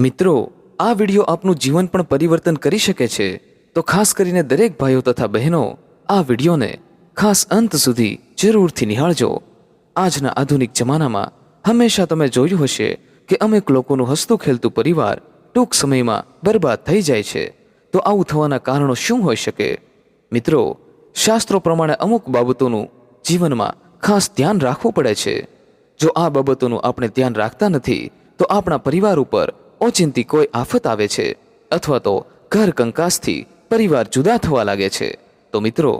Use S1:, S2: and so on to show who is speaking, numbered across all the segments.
S1: મિત્રો, આ વીડિયો આપનું જીવન પણ પરિવર્તન કરી શકે છે. તો ખાસ કરીને દરેક ભાઈઓ તથા બહેનો, આ વિડીયોને ખાસ અંત સુધી જરૂરથી નિહાળજો. આજના આધુનિક જમાનામાં હંમેશા તમે જોયું હશે કે અનેક લોકોનું હસતું ખેલતું પરિવાર ટૂંક સમયમાં બરબાદ થઈ જાય છે. તો આવું થવાના કારણો શું હોઈ શકે? મિત્રો, શાસ્ત્રો પ્રમાણે અમુક બાબતોનું જીવનમાં ખાસ ધ્યાન રાખવું પડે છે. જો આ બાબતોનું આપણે ધ્યાન રાખતા નથી, તો આપણા પરિવાર ઉપર ઓચિંતી કોઈ આફત આવે છે અથવા તો ઘર કંકાસથી પરિવાર જુદા થવા લાગે છે. તો મિત્રો,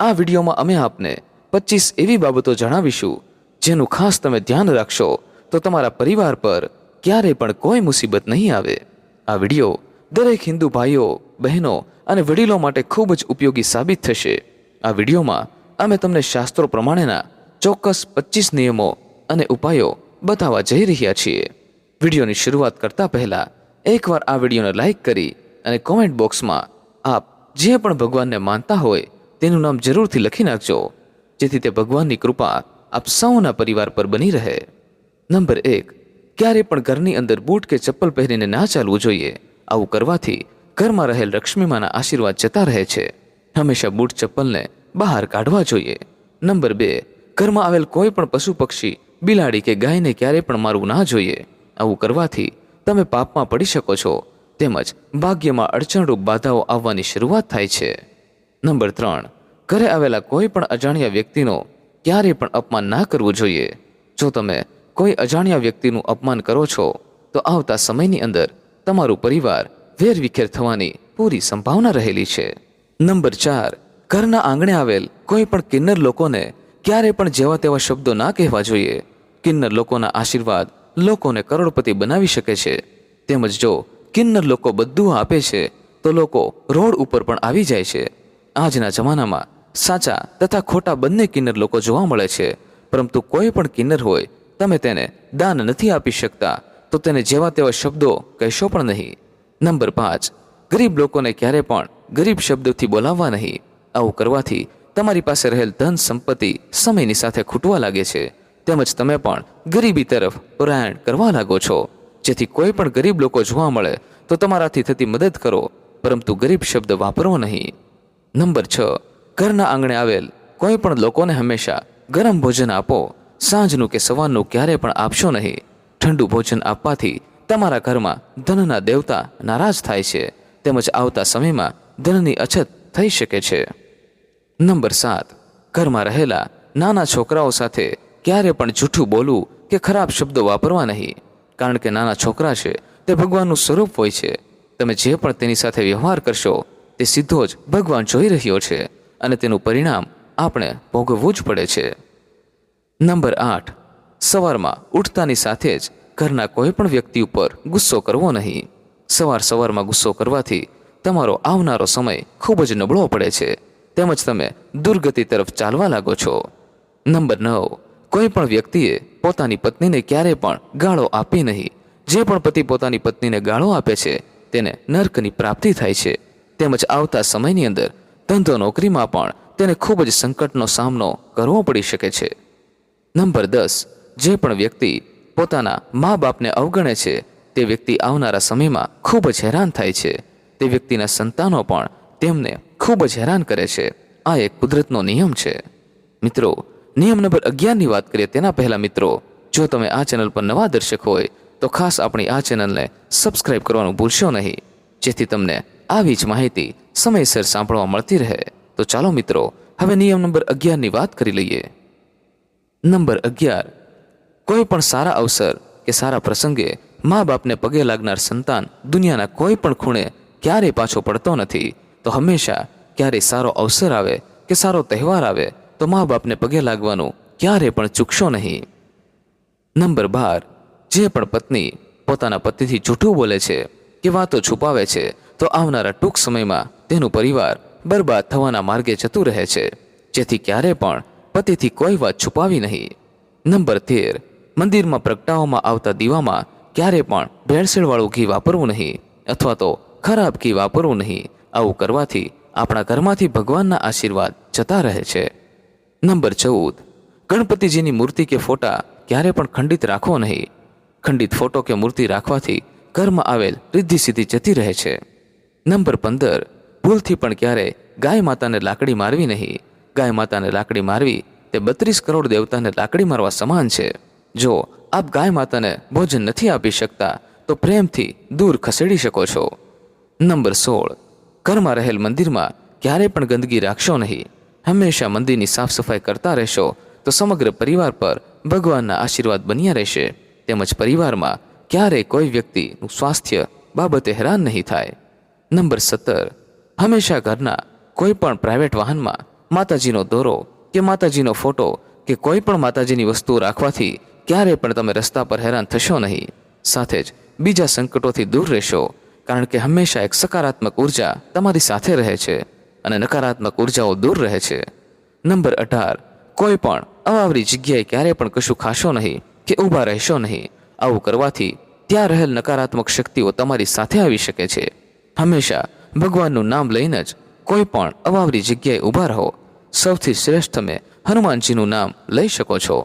S1: આ વિડીયોમાં અમે આપને પચીસ એવી બાબતો જણાવીશું જેનું ખાસ તમે ધ્યાન રાખશો તો તમારા પરિવાર પર ક્યારેય પણ કોઈ મુસીબત નહીં આવે. આ વીડિયો દરેક હિન્દુ ભાઈઓ, બહેનો અને વડીલો માટે ખૂબ જ ઉપયોગી સાબિત થશે. આ વિડીયોમાં અમે તમને શાસ્ત્રો પ્રમાણેના ચોક્કસ પચીસ નિયમો અને ઉપાયો બતાવવા જઈ રહ્યા છીએ. વિડીયોની શરૂઆત કરતા પહેલા એકવાર આ વિડીયોને લાઈક કરી અને કોમેન્ટ બોક્સમાં આપ જે પણ ભગવાનને માનતા હોય તેનું નામ જરૂરથી લખી નાખજો, જેથી તે ભગવાનની કૃપા આપ સૌના પરિવાર પર બની રહે. નંબર એક, ક્યારે પણ ઘરની અંદર બૂટ કે ચપ્પલ પહેરીને ના ચાલવું જોઈએ. આવું કરવાથી ઘરમાં રહેલ લક્ષ્મીમાના આશીર્વાદ જતા રહે છે. હંમેશા બૂટ ચપ્પલને બહાર કાઢવા જોઈએ. નંબર બે, ઘરમાં આવેલ કોઈ પણ પશુ પક્ષી, બિલાડી કે ગાયને ક્યારે પણ મારવું ના જોઈએ. આવું કરવાથી તમે પાપમાં પડી શકો છો. તેમજ ભાગ્યમાં અડચણરૂપ બાધાઓ આવવાની શરૂઆત થાય છે. નંબર ત્રણ. ઘરે આવેલા કોઈ પણ અજાણ્યા વ્યક્તિનો ક્યારે પણ અપમાન ના કરવું જોઈએ. જો તમે કોઈ અજાણ્યા વ્યક્તિનું અપમાન કરો છો, તો આવતા સમયની અંદર તમારું પરિવાર વેરવિખેર થવાની પૂરી સંભાવના રહેલી છે. નંબર ચાર. ઘરના આંગણે આવેલ કોઈ પણ કિન્નર લોકોને ક્યારે પણ જેવા તેવા શબ્દો ના કહેવા જોઈએ. કિન્નર લોકોના આશીર્વાદ લોકોને કરોડપતિ બનાવી શકે છે. તેમજ જો કિન્નર લોકો બધું આપે છે, તો લોકો રોડ ઉપર પણ આવી જાય છે. આજના જમાનામાં સાચા તથા ખોટા બંને કિન્નર લોકો જોવા મળે છે. પરંતુ કોઈ પણ કિન્નર હોય, તમે તેને દાન નથી આપી શકતા, તો તેને જેવા તેવા શબ્દો કહેશો પણ નહીં. નંબર પાંચ, ગરીબ લોકોને ક્યારે પણ ગરીબ શબ્દોથી બોલાવવા નહીં. આવું કરવાથી તમારી પાસે રહેલ ધન સંપત્તિ સમયની સાથે ખૂટવા લાગે છે. તેમજ તમે પણ ગરીબી તરફ પરાયણ કરવા લાગો છો. જેથી કોઈ પણ ગરીબ લોકો જોવા મળે, તો તમારાથી થતી મદદ કરો. પરંતુ ગરીબ શબ્દ વાપરો નહીં. નંબર છ. ઘરના આંગણે આવેલ કોઈ પણ લોકોને હંમેશા ગરમ ભોજન આપો. સાંજનું કે સવારનું ક્યારે પણ આપશો નહીં. ઠંડુ ભોજન આપવાથી તમારા ઘરમાં ધનના દેવતા નારાજ થાય છે. તેમજ આવતા સમયમાં ધનની અછત થઈ શકે છે. નંબર સાત. ઘરમાં રહેલા નાના છોકરાઓ સાથે ક્યારે પણ જૂઠું બોલવું કે ખરાબ શબ્દો વાપરવા નહીં. કારણ કે નાના છોકરા છે, તે ભગવાનનું સ્વરૂપ હોય છે. તમે જે પણ તેની સાથે વ્યવહાર કરશો, તે સીધો જ ભગવાન જોઈ રહ્યો છે અને તેનું પરિણામ આપણે ભોગવવું જ પડે છે. નંબર આઠ. સવારમાં ઉઠતાની સાથે જ ઘરના કોઈ પણ વ્યક્તિ ઉપર ગુસ્સો કરવો નહીં. સવાર સવારમાં ગુસ્સો કરવાથી તમારો આવનારો સમય ખૂબ જ નબળો પડે છે. તેમજ તમે દુર્ગતિ તરફ ચાલવા લાગો છો. નંબર નવ. કોઈ પણ વ્યક્તિએ પોતાની પત્નીને ક્યારેય પણ ગાળો આપી નહીં. જે પણ પતિ પોતાની પત્નીને ગાળો આપે છે, તેને નર્કની પ્રાપ્તિ થાય છે. તેમજ આવતા સમયની અંદર ધંધો નોકરીમાં પણ તેને ખૂબ જ સંકટનો સામનો કરવો પડી શકે છે. નંબર દસ, જે પણ વ્યક્તિ પોતાના મા બાપને અવગણે છે, તે વ્યક્તિ આવનારા સમયમાં ખૂબ જ હેરાન થાય છે. તે વ્યક્તિના સંતાનો પણ તેમને ખૂબ જ હેરાન કરે છે. આ એક કુદરતનો નિયમ છે. મિત્રો નિયમ નંબર અગિયારની વાત કરીએ તેના પહેલા મિત્રો, જો તમે આ ચેનલ પર નવા દર્શક હોય, તો ખાસ આપણી આ ચેનલને સબસ્ક્રાઇબ કરવાનું ભૂલશો નહીં. જેથી તમને આવી જ માહિતી સમયસર સાંભળવા મળતી રહે. તો ચાલો મિત્રો, હવે નિયમ નંબર અગિયારની વાત કરી લઈએ. નંબર અગિયાર. કોઈ પણ સારા અવસર કે સારા પ્રસંગે મા બાપને પગે લાગનાર સંતાન દુનિયાના કોઈ પણ ખૂણે ક્યારેય પાછો પડતો નથી. તો હંમેશા ક્યારેય સારો અવસર આવે કે સારો તહેવાર આવે તો મા બાપને પગે લાગવાનું ક્યારે પણ ચૂકશો નહીં. નંબર બાર, જે પણ પત્ની પોતાના પતિથી જૂઠું બોલે છે કે વાતો છુપાવે છે, તો આવનારા ટૂંક સમયમાં તેનું પરિવાર બરબાદ થવાના માર્ગે જતું રહે છે. જેથી ક્યારે પણ પતિથી કોઈ વાત છુપાવી નહીં. નંબર તેર, મંદિરમાં પ્રગટાવવામાં આવતા દીવામાં ક્યારે પણ ભેળસેળવાળું ઘી વાપરવું નહીં અથવા તો ખરાબ ઘી વાપરવું નહીં. આવું કરવાથી આપણા ઘરમાંથી ભગવાનના આશીર્વાદ જતા રહે છે. નંબર ચૌદ. ગણપતિજીની મૂર્તિ કે ફોટા ક્યારે પણ ખંડિત રાખવો નહીં. ખંડિત ફોટો કે મૂર્તિ રાખવાથી ઘરમાં આવેલ રિદ્ધિ સિદ્ધિ જતી રહે છે. નંબર પંદર. ભૂલથી પણ ક્યારે ગાય માતાને લાકડી મારવી નહીં. ગાય માતાને લાકડી મારવી તે બત્રીસ કરોડ દેવતાને લાકડી મારવા સમાન છે. જો આપ ગાય માતાને ભોજન નથી આપી શકતા, તો પ્રેમથી દૂર ખસેડી શકો છો. નંબર સોળ. ઘરમાં રહેલ મંદિરમાં ક્યારેય પણ ગંદકી રાખશો નહીં. હંમેશા મંદિરની સાફ સફાઈ કરતા રહેશો, તો સમગ્ર પરિવાર પર ભગવાનના આશીર્વાદ બન્યા રહેશે. તેમજ પરિવારમાં ક્યારેય કોઈ વ્યક્તિનું સ્વાસ્થ્ય બાબતે હેરાન નહીં થાય. નંબર સત્તર. હંમેશા ઘરના કોઈ પણ પ્રાઇવેટ વાહનમાં માતાજીનો દોરો કે માતાજીનો ફોટો કે કોઈ પણ માતાજીની વસ્તુઓ રાખવાથી ક્યારેય પણ તમે રસ્તા પર હેરાન થશો નહીં. સાથે જ બીજા સંકટોથી દૂર રહેશો, કારણ કે હંમેશા એક સકારાત્મક ઊર્જા તમારી સાથે રહે છે. અને નકારાત્મક ઉર્જાઓ દૂર રહે છે. નંબર અઢાર, કોઈ પણ અવાવરી જગ્યાએ ક્યારેય પણ કશું ખાશો નહીં કે ઊભા રહેશો નહીં. આવું કરવાથી ત્યાં રહેલ નકારાત્મક શક્તિઓ તમારી સાથે આવી શકે છે. હંમેશા ભગવાનનું નામ લઈને જ કોઈ પણ અવાવરી જગ્યાએ ઊભા રહો. સૌથી શ્રેષ્ઠ તમે હનુમાનજીનું નામ લઈ શકો છો.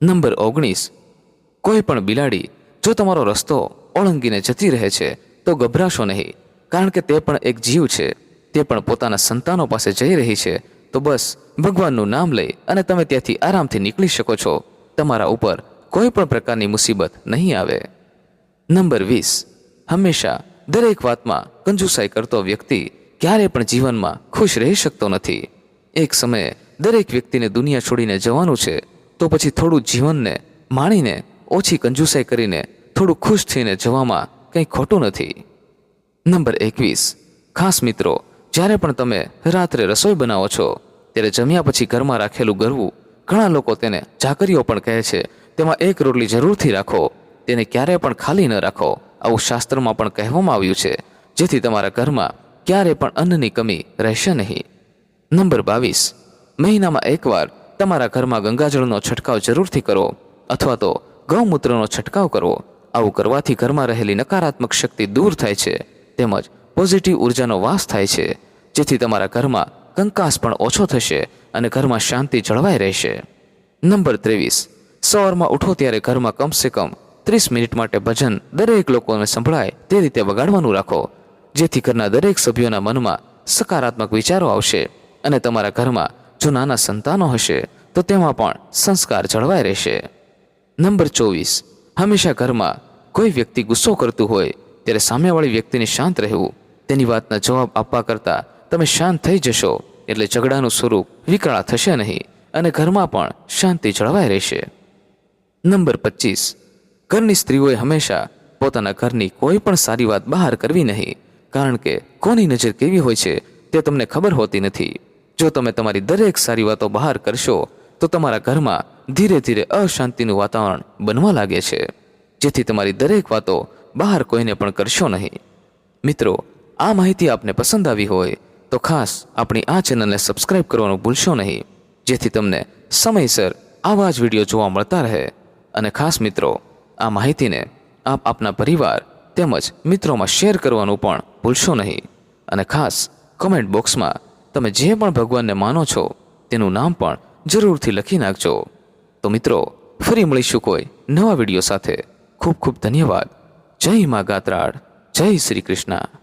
S1: નંબર ઓગણીસ, કોઈ પણ બિલાડી જો તમારો રસ્તો ઓળંગીને જતી રહે છે તો ગભરાશો નહીં, કારણ કે તે પણ એક જીવ છે. તે પણ પોતાના સંતાનો પાસે જઈ રહી છે. તો બસ, ભગવાનનું નામ લઈ અને તમે ત્યાંથી આરામથી નીકળી શકો છો. તમારા ઉપર કોઈ પણ પ્રકારની મુસીબત નહીં આવે. નંબર વીસ. હંમેશા દરેક વાતમાં કંજુસાઈ કરતો વ્યક્તિ ક્યારેય પણ જીવનમાં ખુશ રહી શકતો નથી. એક સમયે દરેક વ્યક્તિને દુનિયા છોડીને જવાનું છે, તો પછી થોડું જીવનને માણીને ઓછી કંજુસાઈ કરીને થોડું ખુશ થઈને જવામાં કંઈ ખોટું નથી. નંબર એકવીસ. ખાસ મિત્રો જ્યારે પણ તમે રાત્રે રસોઈ બનાવો છો, ત્યારે જમ્યા પછી ઘરમાં રાખેલું ગરવું ઘણા લોકો તેને ચાકરીઓ પણ કહે છે, તેમાં એક રોટલી જરૂરથી રાખો, તેને ક્યારેય પણ ખાલી ન રાખો. આવું શાસ્ત્રમાં પણ કહેવામાં આવ્યું છે, જેથી તમારા ઘરમાં ક્યારે પણ અન્નની કમી રહેશે નહીં. નંબર બાવીસ. મહિનામાં એકવાર તમારા ઘરમાં ગંગાજળનો છંટકાવ જરૂરથી કરો, અથવા તો ગૌમૂત્રનો છંટકાવ કરવો આવું કરવાથી ઘરમાં રહેલી નકારાત્મક શક્તિ દૂર થાય છે, તેમજ પોઝિટિવ ઉર્જાનો વાસ થાય છે. જેથી તમારા ઘરમાં કંકાસ પણ ઓછો થશે અને ઘરમાં શાંતિ જળવાઈ રહેશે. નંબર ત્રેવીસ. સવારમાં ઉઠો ત્યારે ઘરમાં કમસે કમ ત્રીસ મિનિટ માટે ભજન દરેક લોકોને સંભળાય તે રીતે વગાડવાનું રાખો, જેથી ઘરના દરેક સભ્યોના મનમાં સકારાત્મક વિચારો આવશે અને તમારા ઘરમાં જો નાના સંતાનો હશે, તો તેમાં પણ સંસ્કાર જળવાઈ રહેશે. નંબર ચોવીસ. હંમેશા ઘરમાં કોઈ વ્યક્તિ ગુસ્સો કરતું હોય, ત્યારે સામેવાળી વ્યક્તિને શાંત રહેવું, તેની વાતના જવાબ આપવા કરતાં તમે શાંત થઈ જશો એટલે ઝઘડાનું સ્વરૂપ વિકળા થશે નહીં અને ઘરમાં પણ શાંતિ જળવાઈ રહેશે. નંબર પચીસ. ઘરની સ્ત્રીઓએ હંમેશા પોતાના ઘરની કોઈ પણ સારી વાત બહાર કરવી નહીં, કારણ કે કોની નજર કેવી હોય છે તે તમને ખબર હોતી નથી. જો તમે તમારી દરેક સારી વાતો બહાર કરશો, તો તમારા ઘરમાં ધીરે ધીરે અશાંતિનું વાતાવરણ બનવા લાગે છે. જેથી તમારી દરેક વાતો બહાર કોઈને પણ કરશો નહીં. મિત્રો, આ માહિતી આપને પસંદ આવી હોય તો ખાસ આપણી આ ચેનલને સબસ્ક્રાઇબ કરવાનું ભૂલશો નહીં, જેથી તમને સમયસર આવા જ વીડિયો જોવા મળતા રહે. અને ખાસ મિત્રો, આ માહિતીને આપ આપના પરિવાર તેમજ મિત્રોમાં શેર કરવાનું પણ ભૂલશો નહીં. અને ખાસ કમેન્ટ બોક્સમાં તમે જે પણ ભગવાનને માનો છો, તેનું નામ પણ જરૂરથી લખી નાખજો. તો મિત્રો, ફરી મળીશું કોઈ નવા વીડિયો સાથે. ખૂબ ખૂબ ધન્યવાદ. જય મા ગાત્રાડ જય શ્રી કૃષ્ણ.